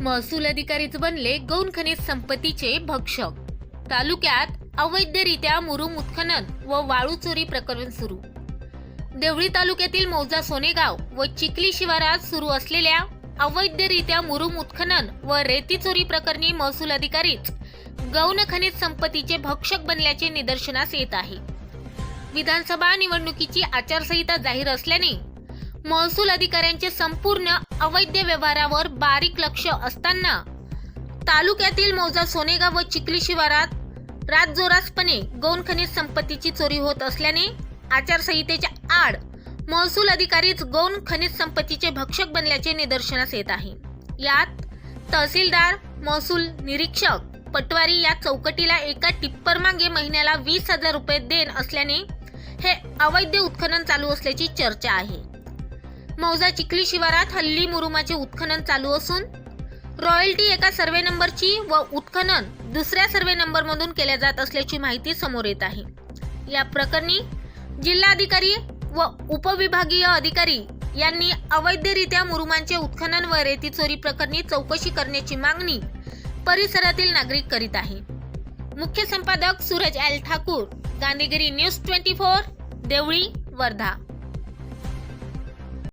महसूल अधिकारीच बनले गौण खनिज संपत्तीचे भक्षक. तालुक्यात अवैधरित्या मुरुम उत्खनन व वाळू चोरी प्रकरण सुरू. देवळी तालुक्यातील मौजा सोनेगाव व चिखली शिवारात सुरू असलेल्या अवैधरित्या मुरुम उत्खनन व रेती चोरी प्रकरणी महसूल अधिकारीच गौण खनिज संपत्तीचे भक्षक बनल्याचे निदर्शनास येत आहे. विधानसभा निवडणुकीची आचारसंहिता जाहीर असल्याने महसूल अधिकाऱ्यांचे संपूर्ण अवैध व्यवहारावर बारीक लक्ष असताना तालुक्यातील मौजा सोनेगाव व चिखली शिवारात रातजोरासपणे गौण खनिज संपत्तीची चोरी होत असल्याने आचारसंहितेच्या आड महसूल अधिकारीच गौण खनिज संपत्तीचे भक्षक बनल्याचे निदर्शनास येत आहे. यात तहसीलदार महसूल निरीक्षक पटवारी या चौकटीला एका टिप्पर मागे महिन्याला वीस हजार रुपये देण असल्याने हे अवैध उत्खनन चालू असल्याची चर्चा आहे. मौजा चिखली शिवारात हल्ली मुरुमाचे उत्खनन चालू असून रॉयल्टी एका सर्वे नंबरची व उत्खनन दुसऱ्या सर्वे नंबरमधून केल्या जात असल्याची माहिती समोर येत आहे. या प्रकरणी जिल्हाधिकारी व उपविभागीय अधिकारी यांनी अवैधरित्या मुरुमांचे उत्खनन व रेती चोरी प्रकरणी चौकशी करण्याची मागणी परिसरातील नागरिक करीत आहे. मुख्य संपादक Suraj L Thakur Gandhigiri news twenty four Deoli Wardha.